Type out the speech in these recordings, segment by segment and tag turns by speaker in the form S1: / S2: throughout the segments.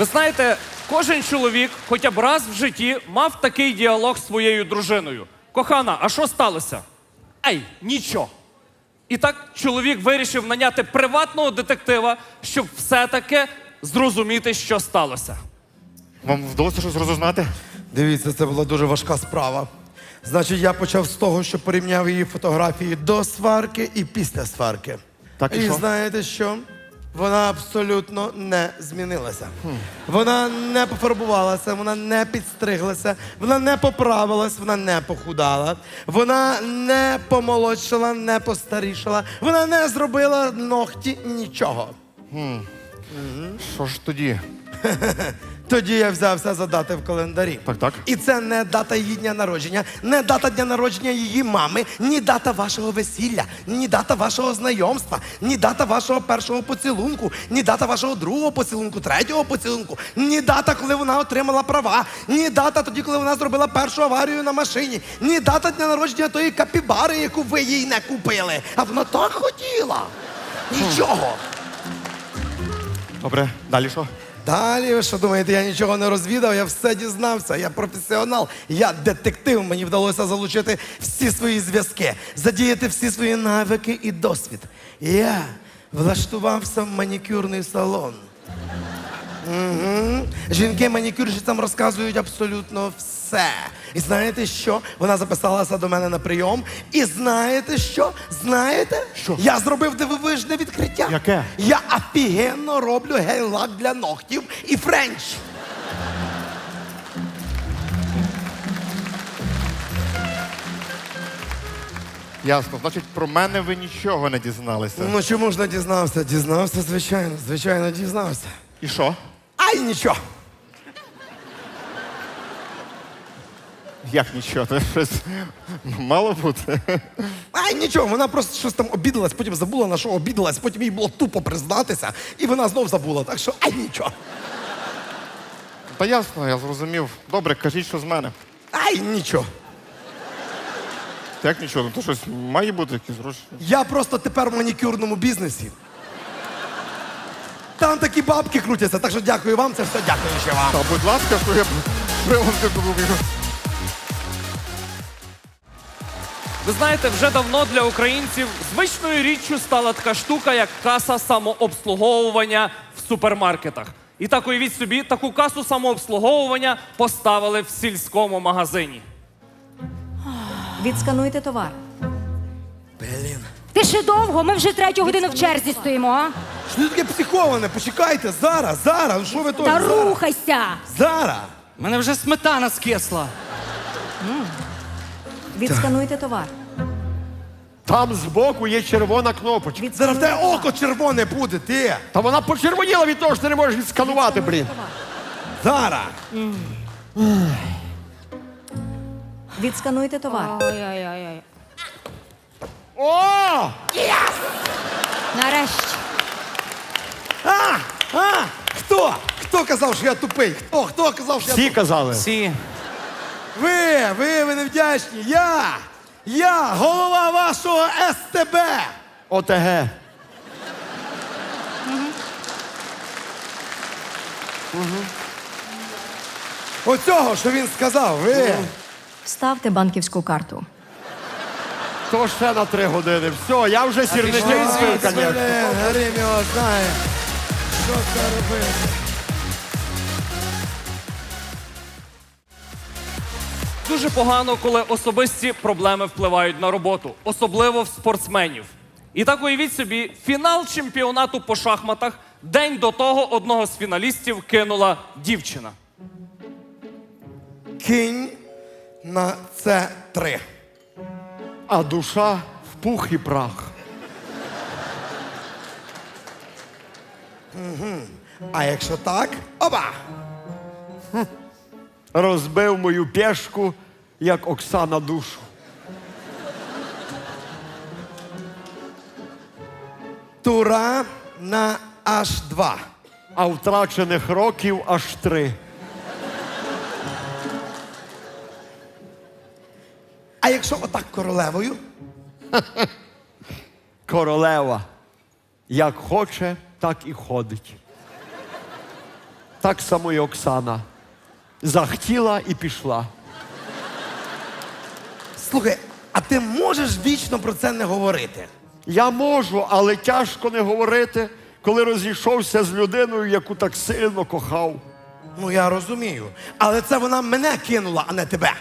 S1: Ви знаєте, кожен чоловік хоча б раз в житті мав такий діалог з своєю дружиною. Кохана, а що сталося? Ей, нічого. І так чоловік вирішив наняти приватного детектива, щоб все-таки зрозуміти, що сталося.
S2: Вам вдалося щось розузнати?
S3: Дивіться, це була дуже важка справа. Значить, я почав з того, що порівняв її фотографії до сварки і після сварки.
S2: Так, і
S3: і
S2: що?
S3: знаєте що? Вона абсолютно не змінилася. Вона не пофарбувалася, вона не підстриглася, вона не поправилась, вона не похудала, вона не помолодшала, не постарішала, вона не зробила ногті нічого.
S2: Що ж тоді?
S3: Тоді я взявся за дати в календарі.
S2: Так, так.
S3: І це не дата її дня народження, не дата дня народження її мами, ні дата вашого весілля, ні дата вашого знайомства, ні дата вашого першого поцілунку, ні дата вашого другого поцілунку, третього поцілунку, ні дата, коли вона отримала права, ні дата тоді, коли вона зробила першу аварію на машині, ні дата дня народження тої капібари, яку ви їй не купили. А вона так хотіла. Нічого.
S2: Добре, далі що?
S3: Далі, ви що думаєте, я нічого не розвідав, я все дізнався. Я професіонал, я детектив. Мені вдалося залучити всі свої зв'язки, задіяти всі свої навики і досвід. Я влаштувався в манікюрний салон. Угу. Жінки манікюрщицям розказують абсолютно все. І знаєте що? Вона записалася до мене на прийом. І знаєте що? Знаєте?
S2: Що?
S3: Я зробив дивовижне відкриття.
S2: Яке?
S3: Я офігенно роблю гель-лак для ногтів і френч.
S2: Ясно. Значить, про мене ви нічого не дізналися.
S3: Ну чому ж не дізнався? Дізнався, звичайно, звичайно, дізнався.
S2: І що?
S3: Ай, нічого.
S2: Як нічого? Це щось мало бути.
S3: Ай, нічого, вона просто щось там обідалась, потім забула, на що обідалась, потім їй було тупо признатися, і вона знов забула. Так що ай нічого.
S2: Та ясно, я зрозумів. Добре, кажіть, що з мене.
S3: Ай, нічого.
S2: Як нічого? Ну то щось має бути якісь гроші.
S3: Я просто тепер в манікюрному бізнесі. Там такі бабки крутяться, так що дякую вам, це все дякую ще вам.
S2: Та будь ласка, що я привозити туди.
S1: Ви знаєте, вже давно для українців звичною річчю стала така штука, як каса самообслуговування в супермаркетах. І так уявіть собі, таку касу самообслуговування поставили в сільському магазині.
S4: Відскануйте товар.
S3: Блін.
S5: Ти ще довго, ми вже третю годину в черзі стоїмо, а?
S3: Що таке психоване? Почекайте, зараз, зараз. Ну що ви то?
S5: Та рухайся!
S3: Зараз.
S6: У мене вже сметана скисла.
S4: Відскануйте товар.
S7: Там збоку є червона кнопочка.
S3: Зараз в тебе око червоне буде, ти.
S7: Та вона почервоніла від того, що ти не можеш відсканувати, блін.
S3: Зараз.
S4: Відскануйте товар.
S5: Ой-ой-ой.
S7: О!
S5: Нарешті.
S3: А! Хто? Хто казав, що я тупий? Хто? Хто казав, що я
S7: Всі казали.
S6: Всі.
S3: Ви, ви, ви невдячні. Я, я, голова вашого СТБ.
S7: ОТГ.
S3: Оцього, що він сказав, ви.
S4: Ставте банківську карту.
S7: То ще на три години. Все, я вже сірники звив, звісно.
S3: Грим його знає. Що це робити?
S1: Дуже погано, коли особисті проблеми впливають на роботу, особливо в спортсменів. І так уявіть собі, фінал чемпіонату по шахматах день до того одного з фіналістів кинула дівчина.
S3: Кинь на це три.
S7: А душа в пух і прах.
S3: А якщо так, оба!
S7: Розбив мою пешку, як Оксана душу.
S3: Тура на аж два.
S7: А втрачених років аж три.
S3: А якщо отак королевою?
S7: Королева. Як хоче, так і ходить. Так само і Оксана. Захотіла і пішла.
S8: Слухай, а ти можеш вічно про це не говорити?
S7: Я можу, але тяжко не говорити, коли розійшовся з людиною, яку так сильно кохав.
S8: Ну я розумію. Але це вона мене кинула, а не тебе.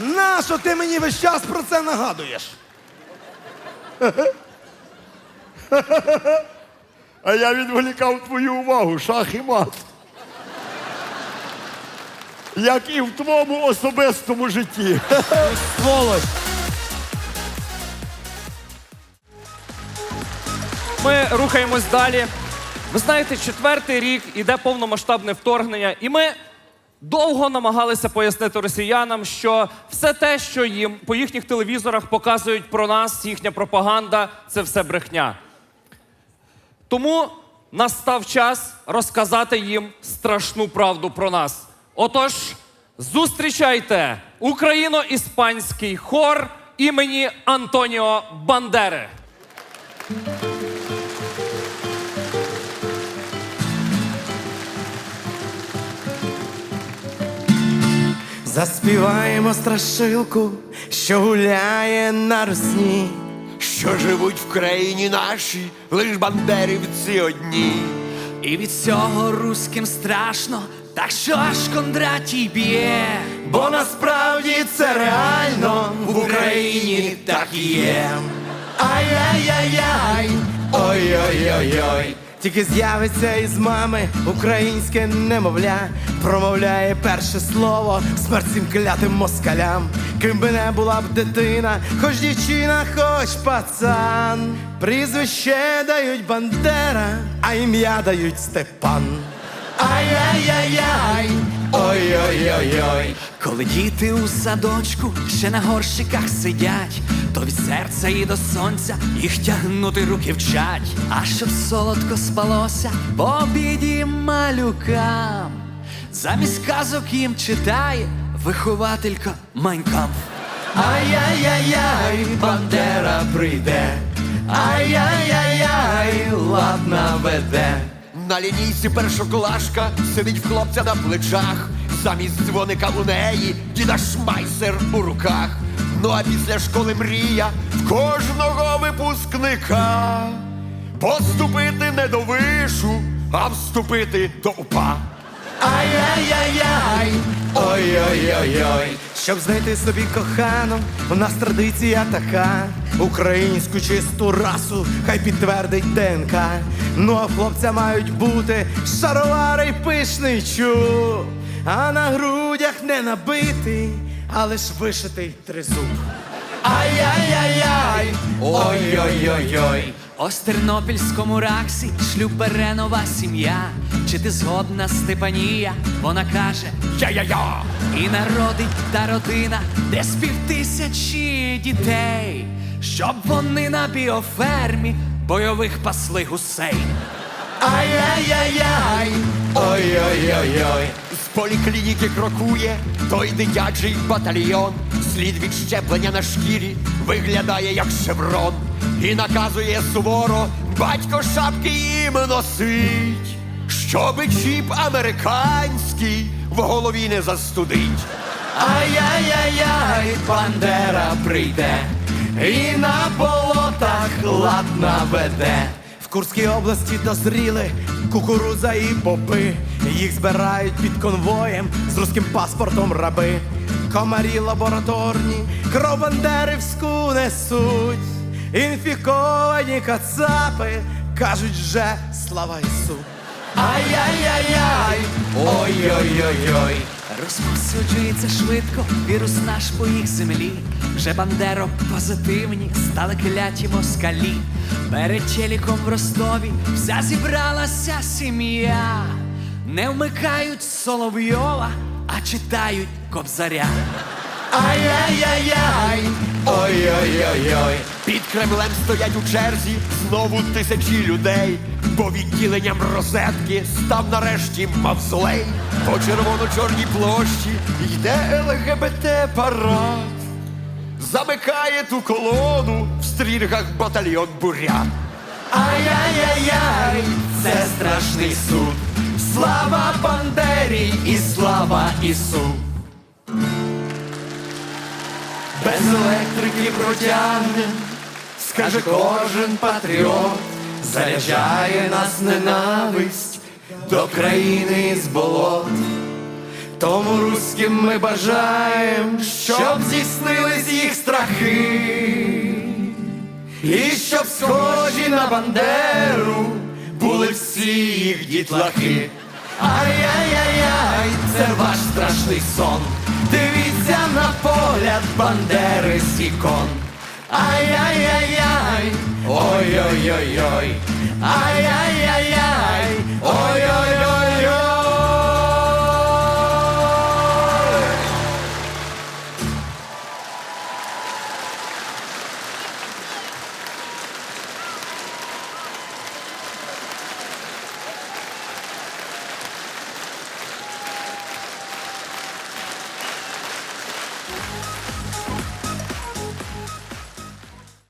S8: Нащо ти мені весь час про це нагадуєш?
S7: А я відволікав твою увагу, шах і мат. Як і в твоєму особистому житті.
S8: Сволочь!
S1: Ми рухаємось далі. Ви знаєте, четвертий рік іде повномасштабне вторгнення, і ми довго намагалися пояснити росіянам, що все те, що їм по їхніх телевізорах показують про нас, їхня пропаганда це все брехня. Тому настав час розказати їм страшну правду про нас. Отож, зустрічайте україно-іспанський хор імені Антоніо Бандери.
S8: Заспіваємо страшилку, що гуляє на русні.
S9: що живуть в країні нашій, лиш бандерівці одні.
S6: І від цього руським страшно, так що аж Кондратій б'є.
S8: Бо насправді це реально в Україні так є. Ай-яй-яй-яй, ой-ой-ой-ой. Тільки з'явиться із мами українське немовля, промовляє перше слово смерть цим клятим москалям. Ким би не була б дитина, хоч дівчина, хоч пацан. Прізвище дають Бандера, а ім'я дають Степан. Ай-яй-яй-яй, ой-ой-ой-ой.
S6: Коли діти у садочку ще на горщиках сидять, то від серця і до сонця їх тягнути руки вчать. А щоб солодко спалося по обіді малюкам. Замість казок їм читає вихователька Майнкамп.
S8: Ай-яй-яй-яй, Бандера прийде. Ай-яй-яй-яй, ладна веде.
S9: На лінійці першоклашка сидить в хлопця на плечах. Замість дзвоника у неї діда шмайсер у руках. Ну а після школи мрія в кожного випускника поступити не до вишу, а вступити до УПА.
S8: Ай-яй-яй-яй, ой-ой-ой-ой. Щоб знайти собі кохану, у нас традиція така. Українську чисту расу, хай підтвердить ДНК. Ну а хлопця мають бути шаровари й пишний чуб. А на грудях не набитий, а лиш вишитий тризуб. Ай-яй-яй-яй, ой-ой-ой-ой.
S6: Ось тернопільському раксі шлюб бере нова сім'я. Чи ти згодна, Степанія? Вона каже,
S9: Я-я-я!
S6: і народить та родина, де з півтисячі дітей, щоб вони на біофермі бойових пасли гусей.
S8: Ай-яй-яй-яй, ой-ой-ой-ой.
S9: З поліклініки крокує той дитячий батальйон. Слід від щеплення на шкірі виглядає як шеврон. І наказує суворо батько шапки їм носить, щоби чіп американський в голові не застудить.
S8: Ай-яй-яй-яй, Бандера прийде і на болотах ладна веде. Курській області дозріли кукуруза і боби. Їх збирають під конвоєм з руським паспортом раби. Комарі лабораторні, кров бандерівську несуть. Інфіковані кацапи кажуть вже слава Ісу. Ай-яй-яй-яй, ой-ой-ой-ой.
S6: Розповсюджується швидко вірус наш по їх землі. Вже бандеро позитивні стали кляті москалі. Перед телеком в Ростові вся зібралася сім'я. Не вмикають Соловйова, а читають Кобзаря.
S8: Ай-яй-яй-яй, ой-ой-ой-ой.
S9: Під Кремлем стоять у черзі знову тисячі людей, бо відділенням розетки став нарешті мавзолей. По червоно-чорній площі йде ЛГБТ парад. замикає ту колону в стрільгах батальйон бурян.
S6: Ай-яй-яй-яй, це страшний суд. Слава Бандері і слава Ісу. Без електрики протягне, скаже кожен патріот, заряджає нас ненависть до країни з болот. Тому руським ми бажаєм, щоб здійснились їх страхи. І щоб схожі на Бандеру були всі їх дітлахи. Ай-яй-яй-яй, це ваш страшний сон. Дивіться на погляд Бандери з ікон. Ай-яй-яй-яй, ой-ой-ой-ой, ай-яй-яй-яй, ой-ой-ой.